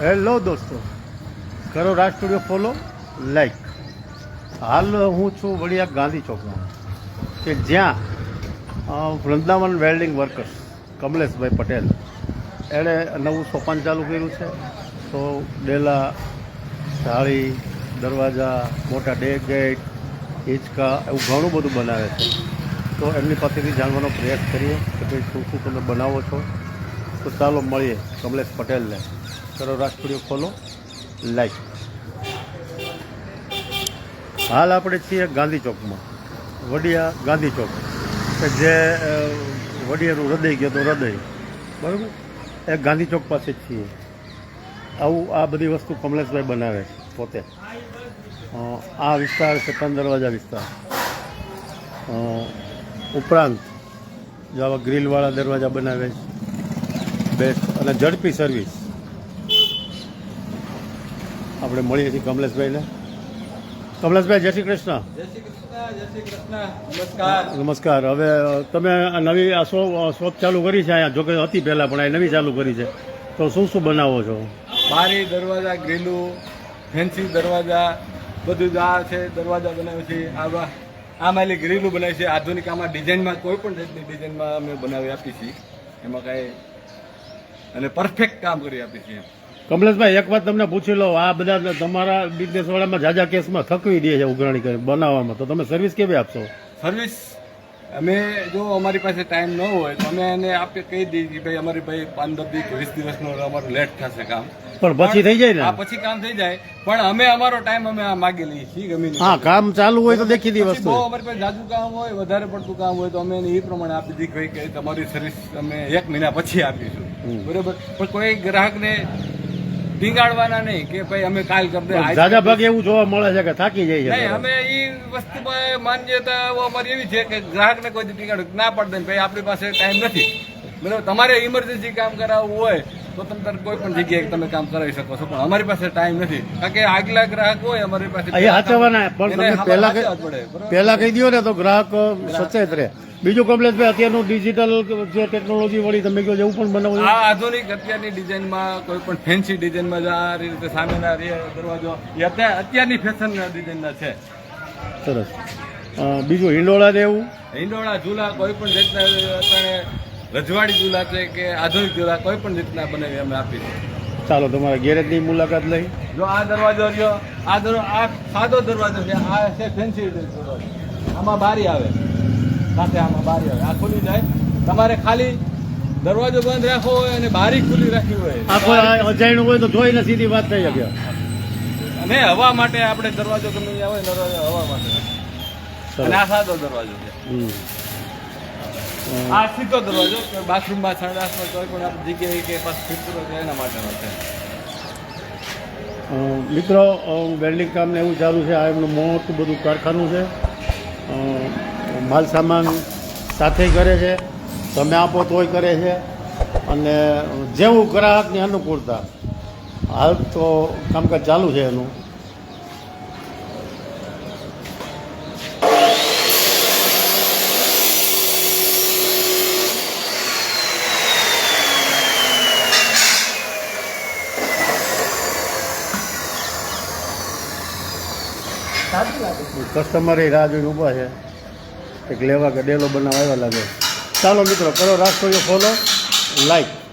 Hello દોસ્તો. કરો રાજ studio follow like હાલ હું છું વડિયા ગાંધી ચોકમાં. કે જ્યાં વૃંદાવન વેલ્ડિંગ વર્કર્સ કમલેશભાઈ પટેલ, એણે નવું સોપાન ચાલુ કર્યું છે. તો ડેલા થાળી દરવાજા, મોટા ડે ગેટ, હિંચકા, એવું ઘણું બધું બનાવે છે. તો એમની પાસેથી જાણવાનો પ્રયાસ કરીએ કે ભાઈ શું શું તમે બનાવો છો? તો ચાલો મળીએ કમલેશ પટેલને. કરો, રાજ સ્ટુડિયો ખોલો. લાઈક હાલ આપણે છીએ ગાંધી ચોકમાં. વડિયા ગાંધી ચોક. કે જે વડિયાનું હૃદય ગયો તો હૃદય. બરાબર? એ ગાંધી ચોક પાસે જ છીએ. આવું, આ બધી વસ્તુ કમલેશભાઈ બનાવે છે, પોતે. આ વિસ્તાર છે ત્રણ દરવાજા વિસ્તાર. ઉપરાંત જો આવા ગ્રીલવાળા દરવાજા બનાવે છે. બેસ્ટ. અને ઝડપી સર્વિસ. આપણે મળીએ છીએ કમલેશભાઈને. કમલેશભાઈ જય શ્રી કૃષ્ણ. નમસ્કાર. નમસ્કાર. હવે તમે આ નવી આ શોપ ચાલુ કરી છે અહીંયા જોકે હતી પહેલાં પણ આ નવી ચાલુ કરી છે. તો શું શું બનાવો છો? બારી દરવાજા ગ્રીલું ફેન્સી દરવાજા બધું જ આ છે દરવાજા બનાવે છે. આવા આમાં એટલે ગ્રીલું બનાવી છે. આધુનિક આમાં ડિઝાઇનમાં કોઈ પણ જાતની ડિઝાઇનમાં અમે બનાવી આપી છીએ. એમાં કાંઈ અને પરફેક્ટ કામ કરી આપી છીએ કમલેશભાઈ એક વાત તમને પૂછી લો આ બધા તમારા બિઝનેસ વાળામાં જાજા કેસમાં થકવી દે છે ઉઘરાણી કરી બનાવવામાં. તો તમે સર્વિસ કેવી આપશો? સર્વિસ અમે જો અમારી પાસે ટાઈમ ન હોય તો અમે એને આપે કહી દઈએ કે ભાઈ અમારી ભાઈ પંદર દિવસ વીસ દિવસનું અમારું લેટ થશે કામ. પણ પછી થઈ જાય ને? પછી કામ થઈ જાય. પણ અમે અમારો ટાઈમ અમે આ માગી લઈએ છીએ ગમે. હા કામ ચાલુ હોય તો દેખી દઈએ વસ્તુ. અમારી પાસે જાજુ કામ હોય વધારે પડતું કામ હોય તો અમે એને એ પ્રમાણે આપી દીધી કે તમારી સર્વિસ અમે એક મહિના પછી આપીશું. બરોબર? પણ કોઈ ગ્રાહકને ટીંગાડવાના નહીં કે ભાઈ અમે કાલ કરી દાદા ભાગે એવું જોવા મળે છે કે થાકી જાય નહીં અમે એ વસ્તુમાં માન્યતા અમારી એવી છે કે ગ્રાહકને કોઈ દી ના પડે ભાઈ આપણી પાસે ટાઈમ નથી. બરાબર તમારે ઇમરજન્સી કામ કરાવવું હોય તો તમે તારે કોઈ પણ જગ્યાએ તમે કામ કરાવી શકો છો. પણ અમારી પાસે ટાઈમ નથી. કારણ કે આગલા ગ્રાહક હોય અમારી પાસે અહીંયા હાચવવાના પણ તમે પહેલા? પહેલા કહી દો ને તો ગ્રાહક સચેત રહે. બીજું કમલેશભાઈ અત્યારનું ડિજિટલ જે ટેકનોલોજી વળી તમે કહો એવું પણ બનાવો આ આધુનિક અત્યારની ડિઝાઇનમાં કોઈ પણ ફેન્સી ડિઝાઇનમાં આ રીતે સામેના દરવાજો એ અત્યારે અત્યારની ફેશનના ડિઝાઇનના છે. સરસ. બીજું હિંડોળા જેવું હિંડોળા ઝૂલા કોઈ પણ રીતના અત્યારે રજવાડી ચૂલા છે કે આધુનિક ચૂલા કોઈ પણ રીતના બનાવી અમે આપીશું ચાલો તમારા ગેરેજની મુલાકાત લઈ. જો આ દરવાજો રહ્યો આ દરવાજો આ સાદો દરવાજો છે આ છે ફેન્સી દરવાજો. આમાં બારી આવે. સાથે આમાં બારી આવે. આ ખુલી જાય. તમારે ખાલી દરવાજો બંધ રાખવો હોય અને બારી ખુલ્લી રાખવી હોય. આ કોઈ અજાણ્યું હોય તો જોઈને સીધી વાત થઈ શકે. અને હવા માટે આપણે દરવાજો ગમે ત્યાં હોય દરવાજો હવા માટે. અને આ સાદો દરવાજો છે. આ સીધો દરવાજો બાથરૂમમાં સંડાસમાં કોઈ પણ આપણી જગ્યાએ કે પાસ ફિરતું છે એના માટેનો છે. મિત્રો વેલ્ડિંગ કામ ને એવું ચાલુ છે, આ એમનું મોટું બધું કારખાનું છે. માલ સામાન સાથે કરે છે, તમે આપો તોય કરે છે, અને જેવું ગ્રાહકની અનુકૂળતા. હાલ તો કામકાજ ચાલુ છે એનું. કસ્ટમરે રાહ જોઈને ઊભા છે. એક લેવા કે ડેલો આવ્યા લાગે. ચાલો મિત્રો, કરો રાખો ફોલો લાઈક